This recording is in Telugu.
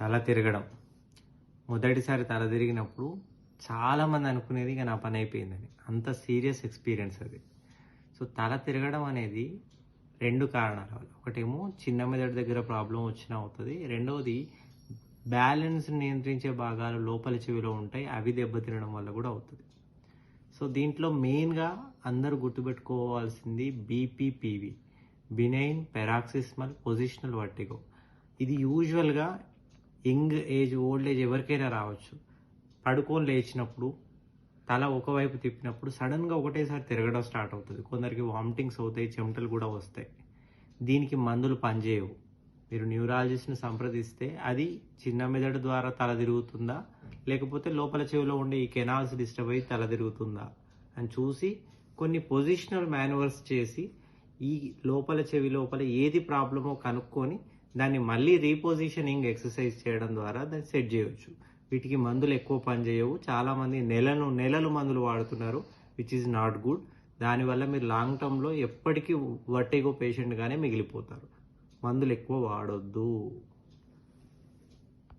తల తిరగడం. మొదటిసారి తల తిరిగినప్పుడు చాలామంది అనుకునేది ఇక నా పని అయిపోయిందని. అంత సీరియస్ ఎక్స్పీరియన్స్ అది. సో తల తిరగడం అనేది రెండు కారణాల వల్ల ఒకటేమో చిన్న మెదడు దగ్గర ప్రాబ్లం వచ్చినా అవుతుంది. రెండవది బ్యాలెన్స్ నియంత్రించే భాగాలు లోపల చెవిలో ఉంటాయి. అవి దెబ్బతినడం వల్ల కూడా అవుతుంది. సో దీంట్లో మెయిన్గా అందరూ గుర్తుపెట్టుకోవాల్సింది BPPV benign paroxysmal positional vertigo. ఇది యూజువల్గా యంగ్ ఏజ్ ఓల్డ్ ఏజ్ ఎవరికైనా రావచ్చు. పడుకొని లేచినప్పుడు తల ఒకవైపు తిప్పినప్పుడు సడన్గా ఒకటేసారి తిరగడం స్టార్ట్ అవుతుంది. కొందరికి వామిటింగ్స్ అవుతాయి చెమటలు కూడా వస్తాయి. దీనికి మందులు పనిచేయవు. మీరు న్యూరాలజిస్ట్ని సంప్రదిస్తే అది చిన్న మెదడు ద్వారా తల తిరుగుతుందా? లేకపోతే లోపల చెవిలో ఉండే ఈ కెనాల్స్ డిస్టర్బ్ అయ్యి తల తిరుగుతుందా? అని చూసి కొన్ని పొజిషనల్ మాన్యువర్స్ చేసి ఈ లోపల చెవి లోపల ఏది ప్రాబ్లమో కనుక్కొని దాన్ని మళ్ళీ రీపొజిషనింగ్ ఎక్సర్సైజ్ చేయడం ద్వారా దాన్ని సెట్ చేయవచ్చు వీటికి మందులు ఎక్కువ పనిచేయవు చాలామంది నెలను నెలలు మందులు వాడుతున్నారు విచ్ ఈజ్ నాట్ గుడ్ దానివల్ల మీరు లాంగ్ టర్మ్లో ఎప్పటికీ వర్టిగో పేషెంట్గానే మిగిలిపోతారు. మందులు ఎక్కువ వాడొద్దు.